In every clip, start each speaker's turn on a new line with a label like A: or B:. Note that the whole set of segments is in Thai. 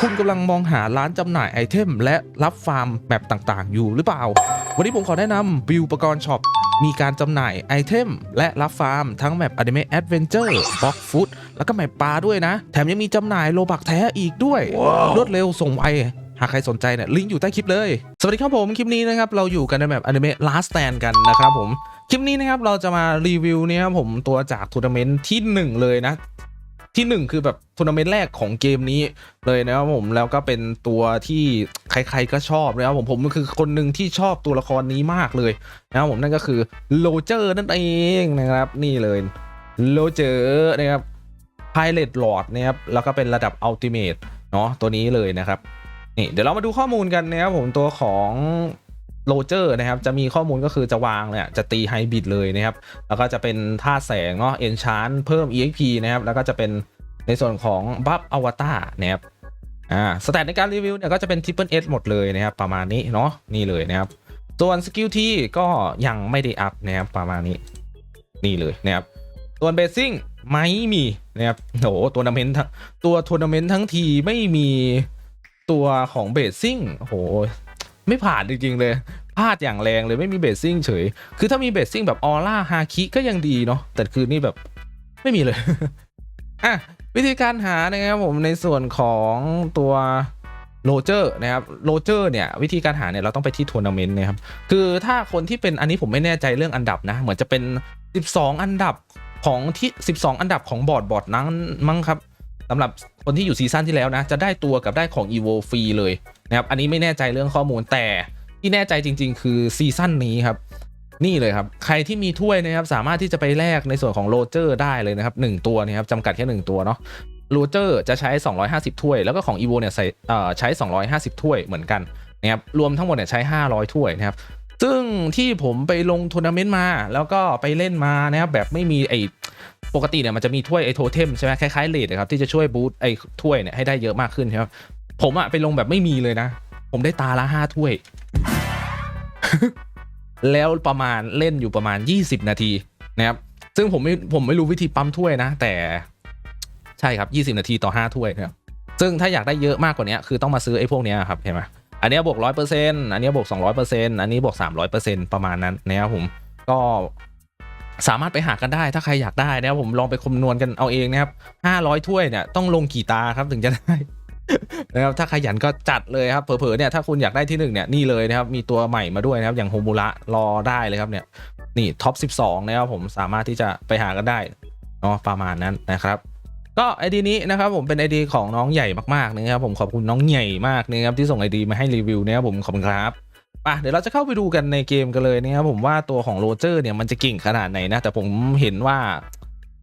A: คุณกำลังมองหาร้านจำหน่ายไอเทม และรับฟาร์มแบบต่างๆ อยู่หรือเปล่า วันนี้ผมขอแนะนำบิวปกรณ์ช็อปมีการจำหน่ายไอเทม และรับฟาร์ม ทั้งแมปอนิเมะแอดเวนเจอร์บ็อกฟุตแล้วก็แมปปลาด้วยนะ แถมยังมีจำหน่ายโลบักแท้อีกด้วย รวดเร็วส่งไวหากใครสนใจเนี่ยลิงก์อยู่ใต้คลิปเลย สวัสดีครับผม คลิปนี้นะครับเราอยู่กันในแบบอนิเมะ Last Stand กันนะครับผม คลิปนี้นะครับเราจะมารีวิวเนี่ยครับผมตัวจากทัวร์นาเมนต์ที่หนึ่งเลยนะ ที่หนึ่งคือแบบทัวร์นาเมนต์แรกของเกมนี้เลยนะครับผมแล้วก็เป็นตัวที่ใครๆก็ชอบนะครับผมผมคือคนหนึ่งที่ชอบตัวละครนี้มากเลยนะครับผมนั่นก็คือโลเจอร์นั่นเองนะครับนี่เลยโลเจอร์นะครับไพเรตหลอดนะครับแล้วก็เป็นระดับอัลติเมทเนาะตัวนี้เลยนะครับนี่เดี๋ยวเรามาดูข้อมูลกันนะครับผมตัวของ โลเจอร์นะครับจะมีข้อมูลก็คือจะวางเนี่ยจะตีไฮบิดเลยนะครับ แล้วก็จะเป็นท่าแสงเนาะเอนชานเพิ่ม EXP นะครับ แล้วก็จะเป็นในส่วนของบัฟอวตารนะครับอ่าสแตทในการรีวิวเนี่ยก็จะเป็น Triple S หมดเลยนะครับ ประมาณนี้เนาะนี่เลยนะครับส่วนสกิลที่ก็ยังไม่ได้อัพนะครับประมาณนี้นี่เลยนะครับส่วนเบสซิ่งไม่มีนะครับโหตัวนาเมนต์ตัวทัวร์นาเมนต์ทั้งทีไม่มีตัวของเบสซิ่งโห ไม่ผ่านจริงๆเลยพลาดอย่างแรงเลยไม่มีเบสซิ่งเฉย คือถ้ามีเบสซิ่งแบบออร่าฮาคิก็ยังดีเนาะแต่คือนี่แบบไม่มีเลย อะ วิธีการหานะครับผมในส่วนของตัวโรเจอร์นะครับโรเจอร์เนี่ย วิธีการหาเนี่ย เราต้องไปที่ทัวร์นาเมนต์นะครับ คือถ้าคนที่เป็นอันนี้ผมไม่แน่ใจเรื่องอันดับนะ เหมือนจะเป็น 12 อันดับของที่ 12 อันดับของบอร์ดบอร์ดนั้นมั้งครับสำหรับคนที่อยู่ซีซั่นที่แล้วนะ จะได้ตัวกับได้ของ EVO ฟรีเลย นะครับอันนี้ไม่แน่ใจเรื่องข้อมูลแต่ที่แน่ใจจริง ๆ คือซีซั่นนี้ครับนี่เลยครับ ใครที่มีถ้วยนะครับสามารถที่จะไปแลกในส่วนของโรเจอร์ได้เลยนะครับ1ตัวนะครับจำกัดแค่ 1 ตัวเนาะโรเจอร์จะใช้ 250 ถ้วย แล้วก็ของ EVO เนี่ยใส่เอ่อใช้ 250 ถ้วยเหมือนกันนะครับรวมทั้งหมดเนี่ยใช้ 500 ถ้วยนะครับซึ่งที่ผมไปลงทัวร์นาเมนต์มา แล้วก็ไปเล่นมานะครับแบบไม่มีไอปกติเนี่ยมันจะมีถ้วยไอโทเทมใช่ไหมคล้ายๆเลดครับที่จะช่วยบูตไอถ้วยเนี่ยให้ได้เยอะมากขึ้นครับ ผมอะไปลงแบบไม่มีเลยนะ ผมได้ตาละห้าถ้วย แล้วประมาณเล่นอยู่ประมาณ 20 นาทีนะครับ ซึ่งผมไม่ผมไม่รู้วิธีปั๊มถ้วยนะ แต่ใช่ครับ 20 นาทีต่อ 5 ถ้วยนะครับ ซึ่งถ้าอยากได้เยอะมากกว่านี้คือต้องมาซื้อไอ้พวกนี้ครับเห็นไหมอันนี้บวก100%อันเซ็นต์อันนี้บวก200%อันนี้บวก300%ปอร์เซ็นต์ประมาณนั้นนะครับผมก็สามารถไปหากันได้ถ้าใครอยากได้นะครับผมลองไปคำนวณกันเอาเองนะครับ500ถ้วยเนี่ยต้องลงกี่ตาครับถึงจะได้ นะครับถ้าขยันก็จัดเลยครับเผลอๆเนี่ยถ้าคุณอยากได้ที่หนึ่งเนี่ยนี่เลยนะครับมีตัวใหม่มาด้วยนะครับอย่างโฮมูระรอได้เลยครับเนี่ยนี่ท็อป 12 นะครับผมสามารถที่จะไปหากันได้เนาะประมาณนั้นนะครับก็ไอดีนี้นะครับผมเป็นไอดีของน้องใหญ่มากๆนะครับผมขอบคุณน้องใหญ่มากนะครับที่ส่งไอดีมาให้รีวิวนะครับผมขอบคุณครับป่ะเดี๋ยวเราจะเข้าไปดูกันในเกมกันเลยนะครับผมว่าตัวของโรเจอร์เนี่ยมันจะเก่งขนาดไหนนะ แต่ผมเห็นว่า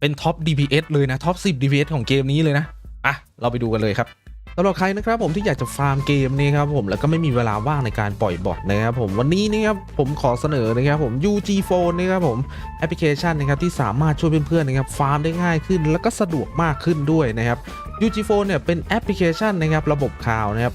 A: เป็นท็อป DPS เลยนะท็อป 10 DPS ของเกมนี้เลยนะ อะ เราไปดูกันเลยครับ สำหรับใครนะครับผมที่อยากจะฟาร์มเกมนี่ครับผมแล้วก็ไม่มีเวลาว่างในการปล่อยบอทนะครับผมวันนี้นะครับผมขอเสนอนะครับผม UG Phone นะครับผมแอปพลิเคชันนะครับที่สามารถช่วยเพื่อนๆนะครับฟาร์มได้ง่ายขึ้น แล้วก็สะดวกมากขึ้นด้วยนะครับ UG Phone เนี่ยเป็นแอปพลิเคชันนะครับระบบข่าวนะครับ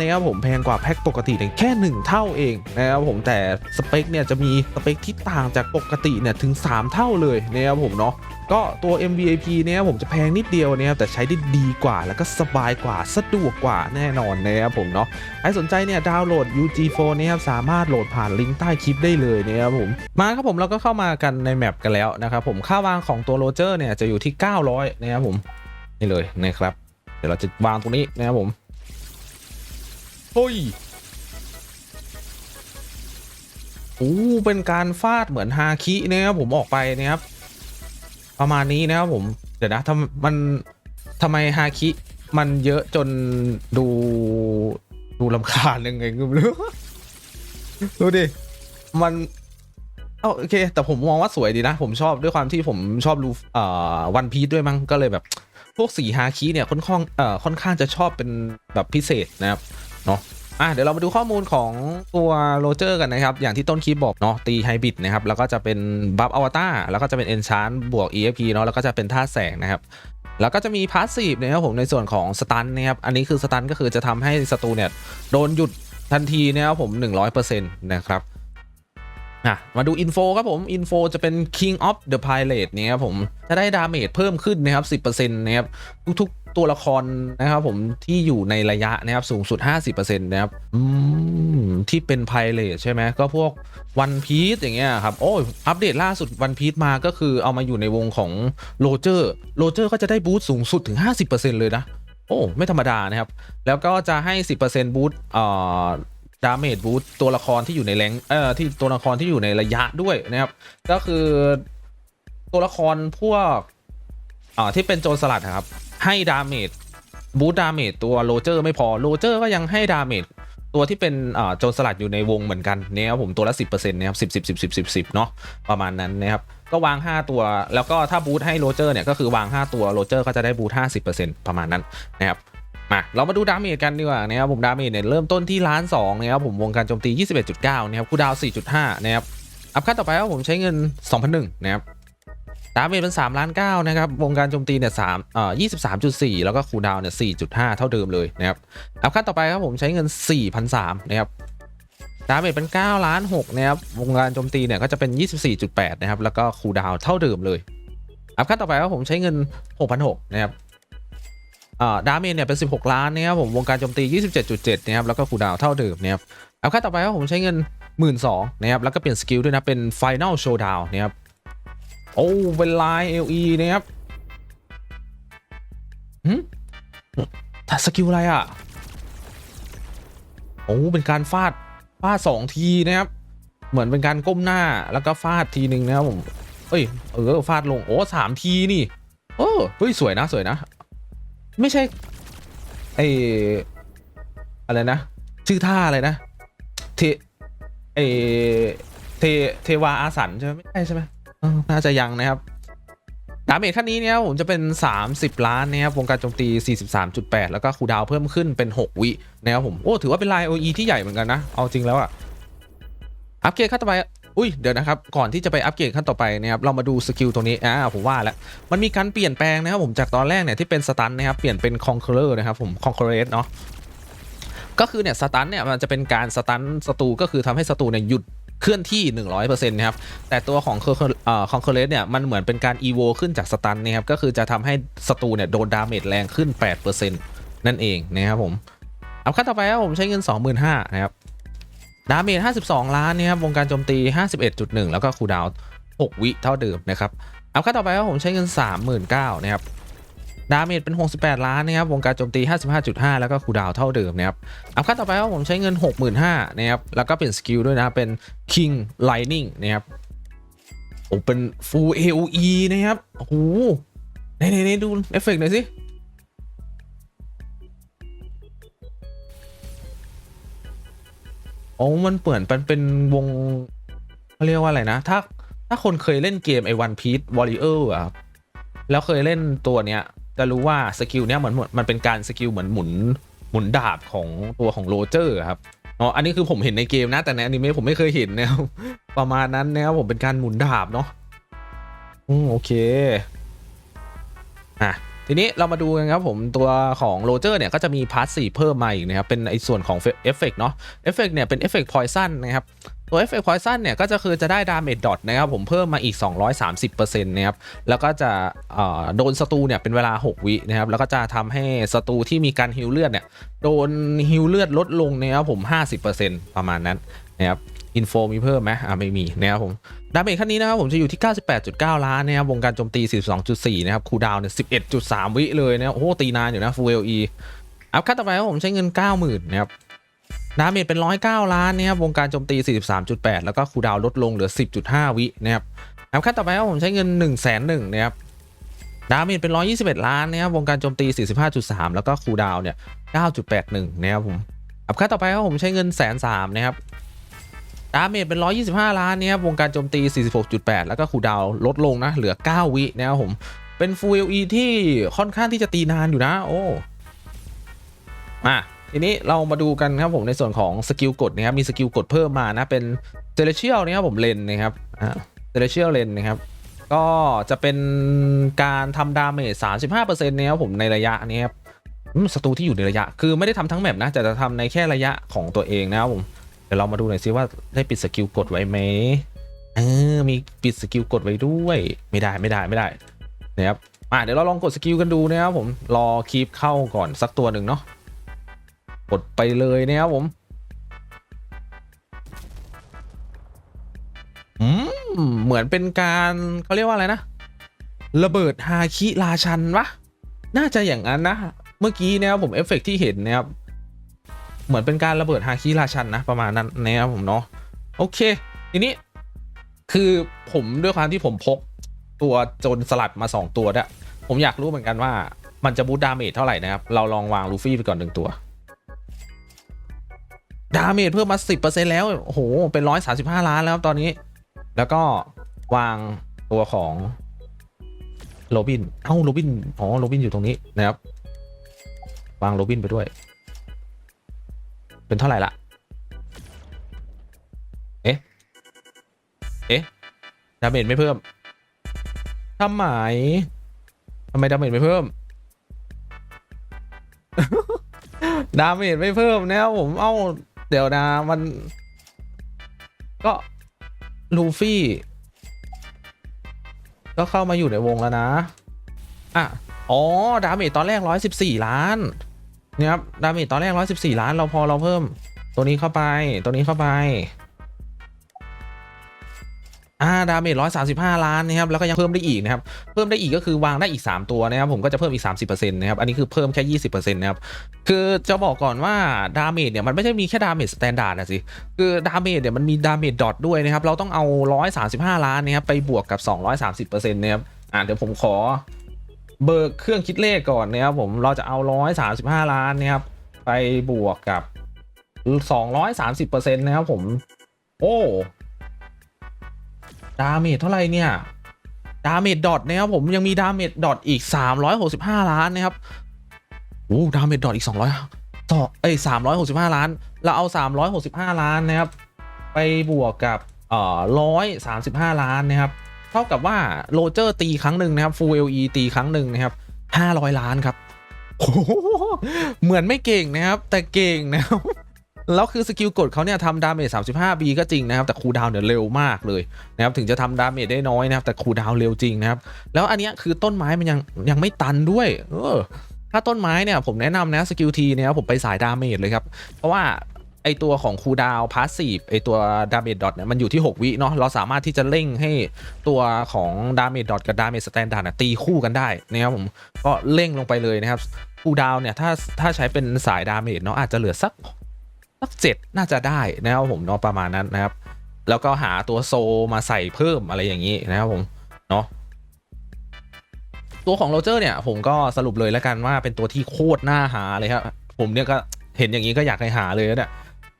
A: นะครับผมแพงกว่าแพ็กปกติเนี่ยแค่ 1 เท่าเองนะครับผมแต่สเปคเนี่ยจะมีสเปคที่ต่างจากปกติเนี่ยถึง 3 เท่าเลยนะครับผมเนาะก็ตัว MVP เนี่ยผมจะแพงนิดเดียวนะครับแต่ใช้ได้ดีกว่า แล้วก็สบายกว่าสะดวกกว่าแน่นอนนะครับผมเนาะใครสนใจเนี่ยดาวน์โหลด UG Phone เนี่ยครับสามารถโหลดผ่านลิงก์ใต้คลิปได้เลยนะครับผมมาครับผมเราก็เข้ามากันในแมปกันแล้วนะครับผมค่าวางของตัวโรเจอร์เนี่ยจะอยู่ที่ 900 นะครับผมนี่เลยนะครับเดี๋ยวเราจะวางตรงนี้นะครับผม เฮ้ยโอ้เป็นการฟาดเหมือนฮาคินะครับผมออกไปนะครับ ประมาณนี้นะครับผม เดี๋ยวนะทำมันทำไมฮาคิมันเยอะจนดูดูลำคาญยังไงก็ไม่รู้ดูดิ มันเอ้าโอเค แต่ผมมองว่าสวยดีนะ ผมชอบด้วยความที่ผมชอบรูเอ่อวันพี e ด้วยมั้งก็เลยแบบ พวกสีฮาคิเนี่ยค่อนข้างเอ่อค่อนข้างจะชอบเป็นแบบพิเศษนะครับ เนาะอะเดี๋ยวเรามาดูข้อมูลของตัวโรเจอร์กันนะครับ อย่างที่ต้นคลิปบอกเนาะตีไฮบริดนะครับ แล้วก็จะเป็นบัฟอวตารแล้วก็จะเป็นเอนชานบวก EFP เนาะแล้วก็จะเป็นท่าแสงนะครับแล้วก็จะมีพาสซีฟนะครับผมในส่วนของสตันนะครับ อันนี้คือสตันก็คือจะทำให้ศัตรูเนี่ยโดนหยุดทันทีนะครับผม 100%นะครับอะมาดูอินโฟครับผม อินโฟจะเป็น King of the Pilot เนี่ยครับผม จะได้ดาเมจเพิ่มขึ้นนะครับ 10%นะครับทุกๆ ตัวละครนะครับผมที่อยู่ในระยะนะครับสูงสุด 50%นะครับอืมที่เป็น Pilot ใช่ไหมก็พวกวันพี e อย่างเงี้ยครับโอ้ยอัปเดตล่าสุดวันพี e มาก็คือเอามาอยู่ในวงของโรเจอร์โรเจอร์ก็จะได้บูสต์สูงสุดถึง 50%เลยนะ โอ้ ไม่ธรรมดานะครับ แล้วก็จะให้ 10%บูสต์เอ่อดาเมจบูสต์ตัวละครที่อยู่ในแรงเอ่อที่ตัวละครที่อยู่ในระยะด้วยนะครับ ก็คือตัวละครพวกอ่าที่เป็นโจรสลัดครับ ให้ดาเมจบูตดาเมจตัวโรเจอร์ไม่พอโรเจอร์ก็ยังให้ดาเมจตัวที่เป็นอ่าโจรสลัดอยู่ในวงเหมือนกันเนี่ยครับผมตัวละ 10%นะครับ10 10 10 10 10 10เนาะประมาณนั้นนะครับก็วาง 5 ตัว แล้วก็ถ้าบูทให้โรเจอร์เนี่ยก็คือวาง 5 ตัวโรเจอร์ก็จะได้บูท50%ประมาณนั้นนะครับมาเรามาดูดาเมจกันดีกว่านะครับผมดาเมจเนี่ยเริ่มต้นที่ล้าน2นะครับผมวงการโจมตี 21.9 นะครับคูดาว 4.5 นะครับอัพขั้นต่อไปครับผมใช้เงิน 2,001 นะครับ ดาเมจเป็น3ล้าน9นะครับ วงการโจมตีเนี่ย3เอ่อ23.4แล้วก็คูลดาวน์เนี่ย4.5เท่าเดิมเลยนะครับ อัพขั้นต่อไปครับผมใช้เงิน4,003นะครับ ดาเมจเป็น9ล้าน6นะครับ วงการโจมตีเนี่ยก็จะเป็น 24.8 นะครับ แล้วก็คูลดาวน์เท่าเดิมเลย อัพขั้นต่อไปครับผมใช้เงิน 6,600นะครับอ่าดาเมจเนี่ยเป็น 16 ล้านนะครับผมวงการโจมตี 27.7นะครับแล้วก็คูลดาวน์เท่าเดิมนะครับอัพขั้นต่อไปครับผมใช้เงิน 12,000นะครับแล้วก็เปลี่ยนสกิลด้วยนะเป็น Final Showdown นะครับ โอ้เป็นลาย LE นะครับหืมแต่สกิลอะไรอะ โอ้เป็นการฟาดฟาดสองทีนะครับ เหมือนเป็นการก้มหน้าแล้วก็ฟาดทีหนึ่งนะครับผม เอ้ย เออฟาดลง โอ้สามทีนี่โอ้เฮ้ยสวยนะสวยนะ ไม่ใช่ไออะไรนะ ชื่อท่าอะไรนะ เท เอเท เทวาอาสันใช่ไหมไม่ใช่ใช่ไหม น่าจะยังนะครับดาเมจขั้นนี้เนี่ยผมจะเป็น 30 ล้านนะครับวงการโจมตี 43.8 แล้วก็คูดาวเพิ่มขึ้นเป็น 6 วินะครับผมโอ้ถือว่าเป็นลาย OE ที่ใหญ่เหมือนกันนะ เอาจริงแล้วอะอัปเกรดขั้นต่อไปอุ้ยเดี๋ยวนะครับ ก่อนที่จะไปอัปเกรดขั้นต่อไปนะครับเรามาดูสกิลตรงนี้อ่าผมว่าแล้ว มันมีการเปลี่ยนแปลงนะครับผมจากตอนแรกเนี่ยที่เป็นสตันนะครับเปลี่ยนเป็นคอนเคอร์นะครับผมคอนเคอร์เนาะก็คือเนี่ยสตันเนี่ยมันจะเป็นการสตันศัตรูก็คือทำให้ศัตรูเนี่ยหยุด เคลื่อนที่ 100%นะครับ แต่ตัวของคอนเคอร์เรสเนี่ยมันเหมือนเป็นการอีโวขึ้นจากสตันนะครับ ก็คือจะทำให้ศัตรูเนี่ยโดนดาเมจแรงขึ้น 8%นั่นเองนะครับผมอาขั้นต่อไปครับผมใช้เงิน 25,000นะครับดาเมจ52 ล้านนะครับวงการโจมตี 51.1 แล้วก็คูลดาวน์6วิเท่าเดิมนะครับอาขั้นต่อไปครับผมใช้เงิน 39,000นะครับ ดาเมจเป็น 68 ล้านนะครับ วงการโจมตี 55.5 แล้วก็คูดาวเท่าเดิมนะครับเอาขั้นต่อไปครับผมใช้เงิน 65,000นะครับ แล้วก็เป็นสกิลด้วยนะ เป็น King Lightning นะครับโอ้เป็น Full AOE นะครับ โอ้โหไหนๆดูเอฟเฟกต์หน่อยสิโอ้มันเปิดเป็นเป็นวงเขาเรียกว่าอะไรนะ ถ้าถ้าคนเคยเล่นเกมไอ้ One Piece Warrior อะครับแล้วเคยเล่นตัวเนี้ย จะรู้ว่าสกิลเนี้ยเหมือนมันเป็นการสกิลเหมือนหมุนหมุนดาบของตัวของโรเจอร์ครับอ๋ออันนี้คือผมเห็นในเกมนะแต่ในอนิเมะผมไม่เคยเห็นนะครับประมาณนั้นนะครับผมเป็นการหมุนดาบเนาะอืมโอเคอะทีนี้เรามาดูกันครับผมตัวของโรเจอร์เนี่ยก็จะมีพาร์ทสี่เพิ่มมาอีกนะครับเป็นไอ้ส่วนของเอฟเฟกเนาะเอฟเฟกเนี่ยเป็นเอฟเฟกพอยซันนะครับ ตัวเอฟเฟกพอยซันเนี่ยก็จะคือจะได้ดาเมจดอทนะครับผมเพิ่มมาอีก 230%นะครับแล้วก็จะโดนศัตรูเนี่ยเป็นเวลา 6 วินะครับแล้วก็จะทำให้ศัตรูที่มีการฮิลเลือดเนี่ยโดนฮิลเลือดลดลงนะครับผม 50%ประมาณนั้นนะครับอินโฟมีเพิ่มไหมอ่าไม่มีนะครับผมดาเมจขั้นนี้นะครับผมจะอยู่ที่ 98.9 ล้านนะครับวงการโจมตี42.4 นะครับคูลดาวน์เนี่ย11.3 วิเลยนะครับโอ้โหตีนานอยู่นะ Full LE อัพขั้นต่อไปครับผมใช้เงิน 90,000นะครับ ดาเมจเป็น 109 ล้านนะครับวงการโจมตี 43.8 แล้วก็คูดาวลดลงเหลือ 10.5 วินะครับอัพขั้นต่อไปครับผมใช้เงิน1 1 0 0 0นะครับดาเมจเป็น 121 ล้านนะครับวงการโจมตี 45.3 แล้วก็คูดาวเนี่ย 9.81 นะครับผมอัพขั้นต่อไปครับผมใช้เงินแสนสามนะครับดาเมจเป็น 125 ล้านเนี่ยครับวงการโจมตี 46.8 แล้วก็คูดาวลดลงนะเหลือ 9 วินะครับผมเป็น Full LE ที่ค่อนข้างที่จะตีนานอยู่นะโอ้มา ทีนี้เรามาดูกันครับผมในส่วนของสกิลกดนะครับมีสกิลกดเพิ่มมานะเป็นเ e เลเชียลนะครับผมเลนนะครับอ่าเ e เลเชียลเลนนะครับก็จะเป็นการทำดาเมจ35%นะครับผมในระยะนี้ครับศัตรูที่อยู่ในระยะ คือไม่ได้ทำทั้งแมปนะแต่จะทำในแค่ระยะของตัวเองนะครับผมเดี๋ยวเรามาดูหน่อยซิว่าได้ปิดสกิลกดไว้ไหมเออมีปิดสกิลกดไว้ด้วยไม่ได้ไม่ได้ไม่ได้นะครับอะเดี๋ยวเราลองกดสกิลกันดูนะครับผมรอคีปเข้าก่อนสักตัวหนึ่งเนาะ กดไปเลยนะครับผมอืมเหมือนเป็นการเขาเรียกว่าอะไรนะ ระเบิดฮาคิราชันวะน่าจะอย่างนั้นนะ เมื่อกี้นะครับผมเอฟเฟกต์ที่เห็นนะครับเหมือนเป็นการระเบิดฮาคิราชันนะประมาณนั้นนะครับผมเนาะโอเค ทีนี้คือผมด้วยความที่ผมพกตัวโจนสลัดมา 2 ตัวด้วยผมอยากรู้เหมือนกันว่ามันจะบูตดาเมจเท่าไหร่นะครับ เราลองวางลูฟี่ไปก่อนหนึ่งตัว ดาเมจเพิ่มมา 10%แล้ว โอ้โห เป็น 135 ล้านแล้วตอนนี้ แล้วก็วางตัวของโรบิน เอ้าโรบิน อ๋อโรบินอยู่ตรงนี้นะครับ วางโรบินไปด้วย เป็นเท่าไหร่ละ เอ๊ะ เอ๊ะ ดาเมจไม่เพิ่มทำไมทำไมดาเมจไม่เพิ่ม ดาเมจไม่เพิ่มนะผม เอ้า เดี๋ยวนะมัน ก็ลูฟี่ ก็เข้ามาอยู่ในวงแล้วนะ อะ อ๋อ ดาเมจตอนแรก 114 ล้านเนี่ยครับ ดาเมจตอนแรก 114 ล้าน เราพอเราเพิ่ม ตัวนี้เข้าไป ตัวนี้เข้าไป อ่าดาเมจ135ล้านนะครับแล้วก็ยังเพิ่มได้อีกนะครับเพิ่มได้อีกก็คือวางได้อีก 3 ตัวนะครับผมก็จะเพิ่มอีก 30%นะครับอันนี้คือเพิ่มแค่20%นะครับคือจะบอกก่อนว่าดาเมจเนี่ยมันไม่ใช่มีแค่ดาเมจสแตนดาร์ดนะสิคือดาเมจเนี่ยมันมีดาเมจดอทด้วยนะครับเราต้องเอา 135 ล้านนะครับไปบวกกับ 230%นะครับอ่าเดี๋ยวผมขอเบิกเครื่องคิดเลขก่อนนะครับผมเราจะเอา 135 ล้านนะครับไปบวกกับ 230%นะครับผม โอ้ ดาเมจเท่าไหร่เนี่ย ดาเมจดอทนะครับผมยังมีดาเมจดอทอีก 365 ล้านนะครับโอ้ดาเมจดอทอีก 200ต่อเอ้ย365 ล้าน เราเอา 365 ล้านนะครับ ไปบวกกับเอ่อ135 ล้านนะครับ เท่ากับว่าโรเจอร์ตีครั้งหนึ่งนะครับ Full LE ตีครั้งหนึ่งนะครับ500 ล้านครับโอ้เหมือนไม่เก่งนะครับ แต่เก่งนะครับ แล้วคือสกิลกดเขาเนี่ยทำดาเมจ 35B ก็จริงนะครับ แต่คูดาวเนี่ยเร็วมากเลยนะครับถึงจะทำดาเมจได้น้อยนะครับ แต่คูดาวเร็วจริงนะครับ แล้วอันเนี้ยคือต้นไม้มันยังยังไม่ตันด้วย เออ ถ้าต้นไม้เนี่ยผมแนะนำนะสกิลทีเนี่ยผมไปสายดาเมจเลยครับ เพราะว่าไอตัวของคูดาวพาสซีฟไอตัวดาเมจดอทเนี่ยมันอยู่ที่ 6 วิเนาะเราสามารถที่จะเร่งให้ตัวของดาเมจดอทกับดาเมจสแตนดาร์ดตีคู่กันได้นะครับผมก็เร่งลงไปเลยนะครับคูดาวเนี่ยถ้าถ้าใช้เป็นสายดาเมจเนาะอาจจะเหลือสัก สักเจ็ดน่าจะได้นะครับผมเนาะประมาณนั้นนะครับ แล้วก็หาตัวโซมาใส่เพิ่มอะไรอย่างนี้นะครับผมเนาะตัวของโรเจอร์เนี่ยผมก็สรุปเลยแล้วกันว่าเป็นตัวที่โคตรน่าหาเลยครับผมเนี่ยก็เห็นอย่างนี้ก็อยากให้หาเลยเนี่ย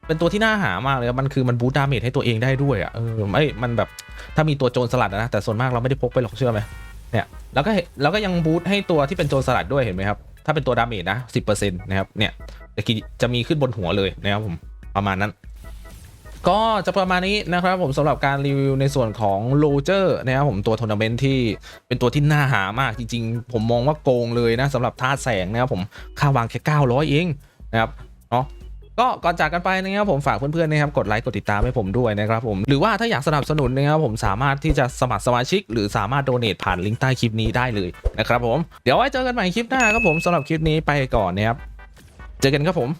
A: เป็นตัวที่น่าหามากเลยมันคือมันบูตดาเมจให้ตัวเองได้ด้วยอะเออไม่มันแบบถ้ามีตัวโจรสลัดนะแต่ส่วนมากเราไม่ได้พกไปหรอกเชื่อไหมเนี่ยแล้วก็เห็นแล้วก็ยังบูตให้ตัวที่เป็นโจรสลัดด้วยเห็นไหมครับถ้าเป็นตัวดาเมจนะสิบเปอร์เซ็นต์นะครับเนี่ย จะกิจะมีขึ้นบนหัวเลยนะครับผมประมาณนั้น ก็จะประมาณนี้นะครับผมสำหรับการรีวิวในส่วนของโ o เจอร์นะครับผมตัวทัวร์นาเมนต์ที่เป็นตัวที่น่าหามากจริง ๆ ผมมองว่าโกงเลยนะสำหรับท่าแสงนะครับผมค่าวางแค่ 900 เองนะครับเนาะก็ก่อนจากกันไปนะครับผมฝากเพื่อนๆนะครับกดไลค์กดติดตามให้ผมด้วยนะครับผมหรือว่าถ้าอยากสนับสนุนนะครับผมสามารถที่จะสมัครสมาชิก หรือสามารถโดเนทผ่านลิงก์ใต้คลิปนี้ได้เลยนะครับผมเดี๋ยวไว้เจอกันใหม่คลิปหน้าครับผมสำหรับคลิปนี้ไปก่อนนะครับ เจอกันครับผม